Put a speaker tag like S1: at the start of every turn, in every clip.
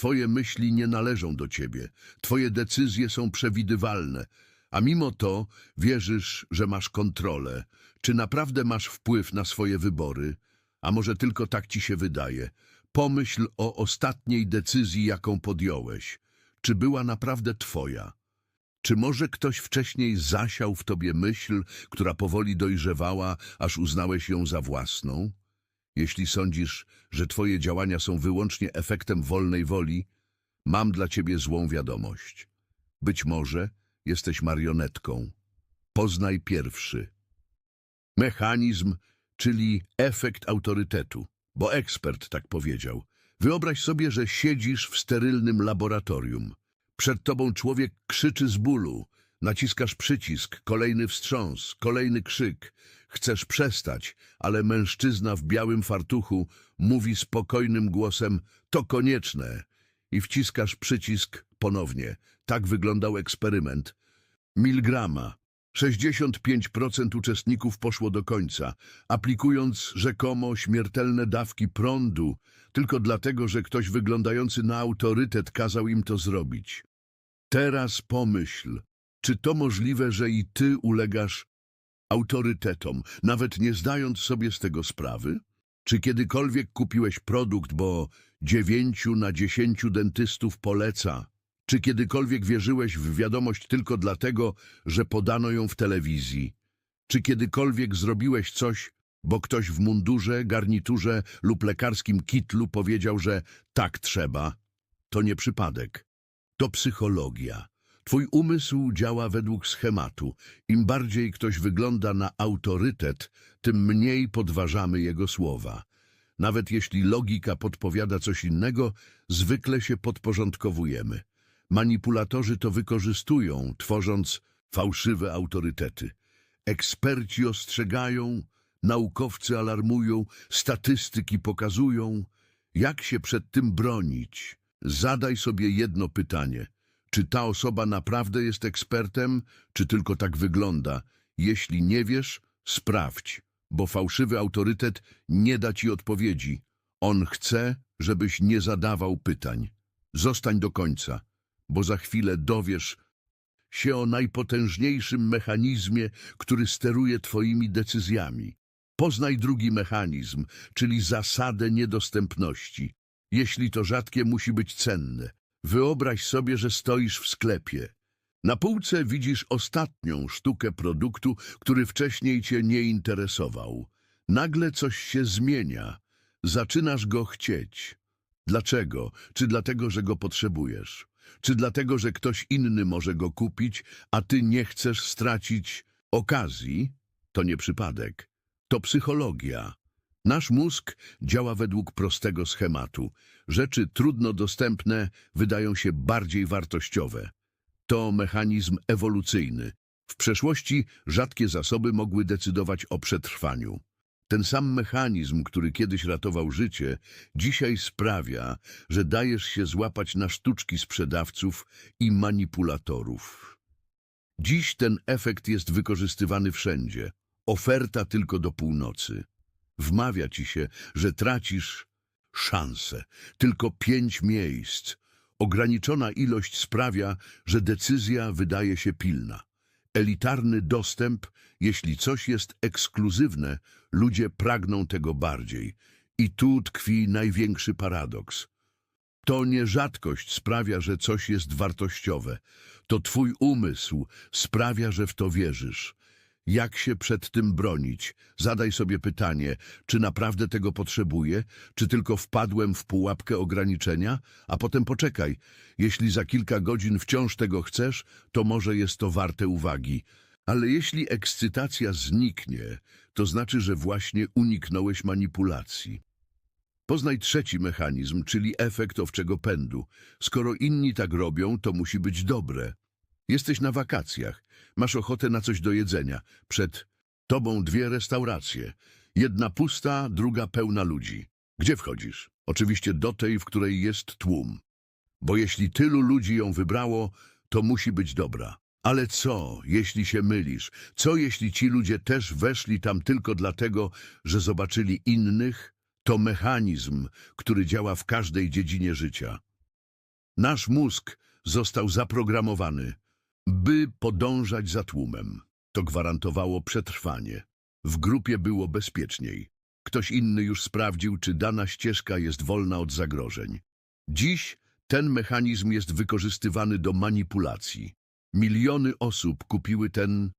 S1: twoje myśli nie należą do ciebie, twoje decyzje są przewidywalne, a mimo to wierzysz, że masz kontrolę. Czy naprawdę masz wpływ na swoje wybory? A może tylko tak ci się wydaje? Pomyśl o ostatniej decyzji, jaką podjąłeś. Czy była naprawdę twoja? Czy może ktoś wcześniej zasiał w tobie myśl, która powoli dojrzewała, aż uznałeś ją za własną? Jeśli sądzisz, że twoje działania są wyłącznie efektem wolnej woli, mam dla ciebie złą wiadomość. Być może jesteś marionetką. Poznaj pierwszy. Mechanizm, czyli efekt autorytetu, bo ekspert tak powiedział. Wyobraź sobie, że siedzisz w sterylnym laboratorium. Przed tobą człowiek krzyczy z bólu. Naciskasz przycisk, kolejny wstrząs, kolejny krzyk. Chcesz przestać, ale mężczyzna w białym fartuchu mówi spokojnym głosem to konieczne. I wciskasz przycisk ponownie. Tak wyglądał eksperyment. Milgrama. 65% uczestników poszło do końca, aplikując rzekomo śmiertelne dawki prądu, tylko dlatego, że ktoś wyglądający na autorytet kazał im to zrobić. Teraz pomyśl, czy to możliwe, że i ty ulegasz autorytetom, nawet nie zdając sobie z tego sprawy? Czy kiedykolwiek kupiłeś produkt, bo dziewięciu na dziesięciu dentystów poleca? Czy kiedykolwiek wierzyłeś w wiadomość tylko dlatego, że podano ją w telewizji? Czy kiedykolwiek zrobiłeś coś, bo ktoś w mundurze, garniturze lub lekarskim kitlu powiedział, że tak trzeba? To nie przypadek. To psychologia. Twój umysł działa według schematu. Im bardziej ktoś wygląda na autorytet, tym mniej podważamy jego słowa. Nawet jeśli logika podpowiada coś innego, zwykle się podporządkowujemy. Manipulatorzy to wykorzystują, tworząc fałszywe autorytety. Eksperci ostrzegają, naukowcy alarmują, statystyki pokazują. Jak się przed tym bronić? Zadaj sobie jedno pytanie. Czy ta osoba naprawdę jest ekspertem, czy tylko tak wygląda? Jeśli nie wiesz, sprawdź, bo fałszywy autorytet nie da ci odpowiedzi. On chce, żebyś nie zadawał pytań. Zostań do końca, bo za chwilę dowiesz się o najpotężniejszym mechanizmie, który steruje twoimi decyzjami. Poznaj drugi mechanizm, czyli zasadę niedostępności. Jeśli to rzadkie, musi być cenne. Wyobraź sobie, że stoisz w sklepie. Na półce widzisz ostatnią sztukę produktu, który wcześniej cię nie interesował. Nagle coś się zmienia. Zaczynasz go chcieć. Dlaczego? Czy dlatego, że go potrzebujesz? Czy dlatego, że ktoś inny może go kupić, a ty nie chcesz stracić okazji? To nie przypadek. To psychologia. Nasz mózg działa według prostego schematu. Rzeczy trudno dostępne wydają się bardziej wartościowe. To mechanizm ewolucyjny. W przeszłości rzadkie zasoby mogły decydować o przetrwaniu. Ten sam mechanizm, który kiedyś ratował życie, dzisiaj sprawia, że dajesz się złapać na sztuczki sprzedawców i manipulatorów. Dziś ten efekt jest wykorzystywany wszędzie. Oferta tylko do północy. Wmawia ci się, że tracisz szansę. Tylko pięć miejsc. Ograniczona ilość sprawia, że decyzja wydaje się pilna. Elitarny dostęp, jeśli coś jest ekskluzywne, ludzie pragną tego bardziej. I tu tkwi największy paradoks. To nie rzadkość sprawia, że coś jest wartościowe. To twój umysł sprawia, że w to wierzysz. Jak się przed tym bronić? Zadaj sobie pytanie, czy naprawdę tego potrzebuję, czy tylko wpadłem w pułapkę ograniczenia, a potem poczekaj. Jeśli za kilka godzin wciąż tego chcesz, to może jest to warte uwagi. Ale jeśli ekscytacja zniknie, to znaczy, że właśnie uniknąłeś manipulacji. Poznaj trzeci mechanizm, czyli efekt owczego pędu. Skoro inni tak robią, to musi być dobre. Jesteś na wakacjach, masz ochotę na coś do jedzenia. Przed tobą dwie restauracje. Jedna pusta, druga pełna ludzi. Gdzie wchodzisz? Oczywiście do tej, w której jest tłum. Bo jeśli tylu ludzi ją wybrało, to musi być dobra. Ale co, jeśli się mylisz? Co, jeśli ci ludzie też weszli tam tylko dlatego, że zobaczyli innych? To mechanizm, który działa w każdej dziedzinie życia. Nasz mózg został zaprogramowany, by podążać za tłumem. To gwarantowało przetrwanie. W grupie było bezpieczniej. Ktoś inny już sprawdził, czy dana ścieżka jest wolna od zagrożeń. Dziś ten mechanizm jest wykorzystywany do manipulacji. Miliony osób kupiły ten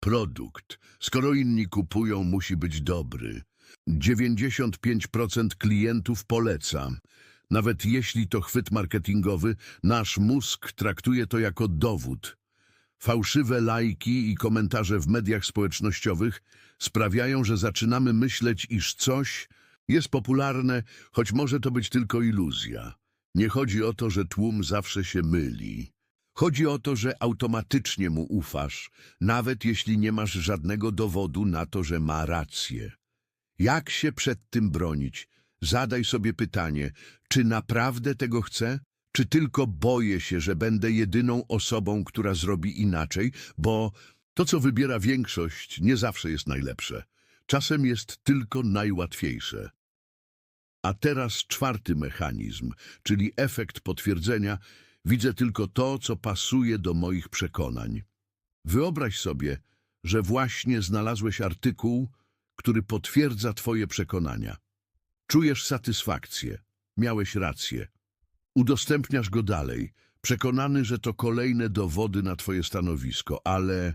S1: produkt. Skoro inni kupują, musi być dobry. 95% klientów poleca. Nawet jeśli to chwyt marketingowy, nasz mózg traktuje to jako dowód. Fałszywe lajki i komentarze w mediach społecznościowych sprawiają, że zaczynamy myśleć, iż coś jest popularne, choć może to być tylko iluzja. Nie chodzi o to, że tłum zawsze się myli. Chodzi o to, że automatycznie mu ufasz, nawet jeśli nie masz żadnego dowodu na to, że ma rację. Jak się przed tym bronić? Zadaj sobie pytanie, czy naprawdę tego chcę? Czy tylko boję się, że będę jedyną osobą, która zrobi inaczej? Bo to, co wybiera większość, nie zawsze jest najlepsze. Czasem jest tylko najłatwiejsze. A teraz czwarty mechanizm, czyli efekt potwierdzenia. Widzę tylko to, co pasuje do moich przekonań. Wyobraź sobie, że właśnie znalazłeś artykuł, który potwierdza twoje przekonania. Czujesz satysfakcję, miałeś rację. Udostępniasz go dalej, przekonany, że to kolejne dowody na twoje stanowisko, ale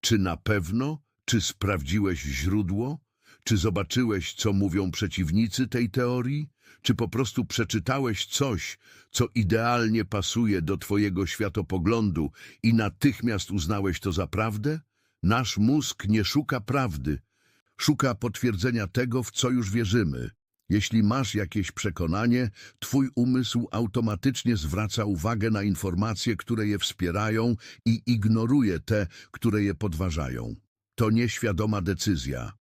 S1: czy na pewno? Czy sprawdziłeś źródło? Czy zobaczyłeś, co mówią przeciwnicy tej teorii? Czy po prostu przeczytałeś coś, co idealnie pasuje do twojego światopoglądu i natychmiast uznałeś to za prawdę? Nasz mózg nie szuka prawdy, szuka potwierdzenia tego, w co już wierzymy. Jeśli masz jakieś przekonanie, twój umysł automatycznie zwraca uwagę na informacje, które je wspierają i ignoruje te, które je podważają. To nieświadoma decyzja.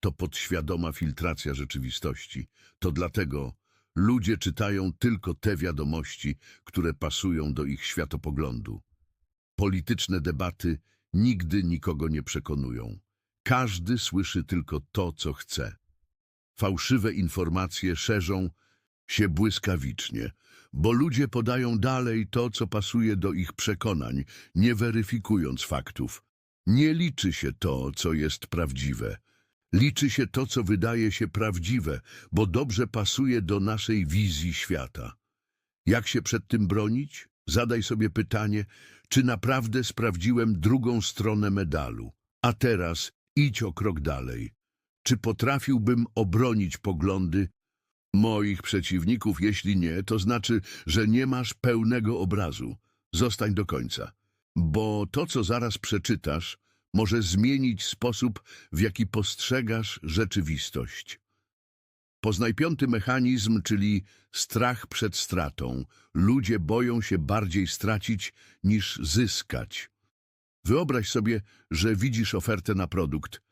S1: To podświadoma filtracja rzeczywistości. To dlatego ludzie czytają tylko te wiadomości, które pasują do ich światopoglądu. Polityczne debaty nigdy nikogo nie przekonują. Każdy słyszy tylko to, co chce. Fałszywe informacje szerzą się błyskawicznie, bo ludzie podają dalej to, co pasuje do ich przekonań, nie weryfikując faktów. Nie liczy się to, co jest prawdziwe. Liczy się to, co wydaje się prawdziwe, bo dobrze pasuje do naszej wizji świata. Jak się przed tym bronić? Zadaj sobie pytanie, czy naprawdę sprawdziłem drugą stronę medalu. A teraz idź o krok dalej. Czy potrafiłbym obronić poglądy moich przeciwników? Jeśli nie, to znaczy, że nie masz pełnego obrazu. Zostań do końca, bo to, co zaraz przeczytasz, może zmienić sposób, w jaki postrzegasz rzeczywistość. Poznaj piąty mechanizm, czyli strach przed stratą. Ludzie boją się bardziej stracić niż zyskać. Wyobraź sobie, że widzisz ofertę na produkt,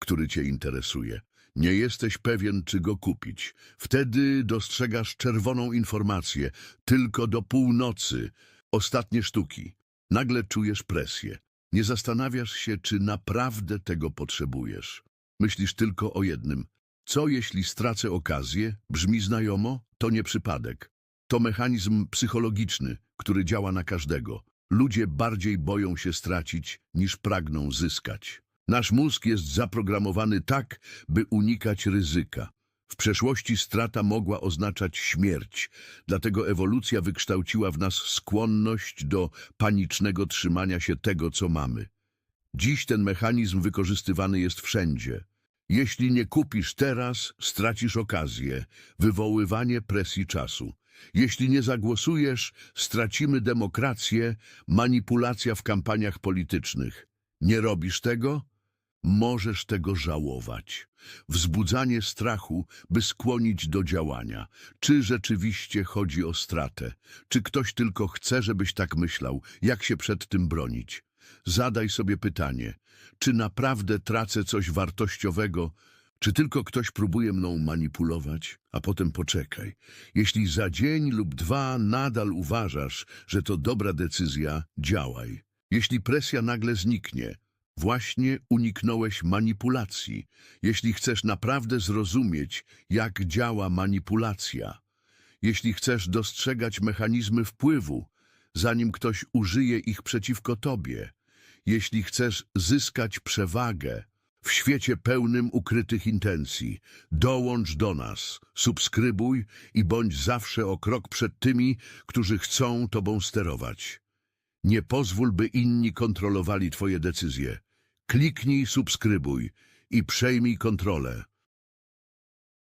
S1: który cię interesuje. Nie jesteś pewien, czy go kupić. Wtedy dostrzegasz czerwoną informację. Tylko do północy. Ostatnie sztuki. Nagle czujesz presję. Nie zastanawiasz się, czy naprawdę tego potrzebujesz. Myślisz tylko o jednym. Co jeśli stracę okazję? Brzmi znajomo? To nie przypadek. To mechanizm psychologiczny, który działa na każdego. Ludzie bardziej boją się stracić, niż pragną zyskać. Nasz mózg jest zaprogramowany tak, by unikać ryzyka. W przeszłości strata mogła oznaczać śmierć, dlatego ewolucja wykształciła w nas skłonność do panicznego trzymania się tego, co mamy. Dziś ten mechanizm wykorzystywany jest wszędzie. Jeśli nie kupisz teraz, stracisz okazję, wywoływanie presji czasu. Jeśli nie zagłosujesz, stracimy demokrację, manipulacja w kampaniach politycznych. Nie robisz tego? Możesz tego żałować. Wzbudzanie strachu, by skłonić do działania. Czy rzeczywiście chodzi o stratę? Czy ktoś tylko chce, żebyś tak myślał? Jak się przed tym bronić? Zadaj sobie pytanie, czy naprawdę tracę coś wartościowego, czy tylko ktoś próbuje mną manipulować? A potem poczekaj. Jeśli za dzień lub dwa nadal uważasz, że to dobra decyzja, działaj. Jeśli presja nagle zniknie, Właśnie uniknąłeś manipulacji. Jeśli chcesz naprawdę zrozumieć, jak działa manipulacja, Jeśli chcesz dostrzegać mechanizmy wpływu, zanim ktoś użyje ich przeciwko tobie, jeśli chcesz zyskać przewagę w świecie pełnym ukrytych intencji, dołącz do nas, subskrybuj i bądź zawsze o krok przed tymi, którzy chcą tobą sterować. Nie pozwól, by inni kontrolowali twoje decyzje. Kliknij subskrybuj i przejmij kontrolę.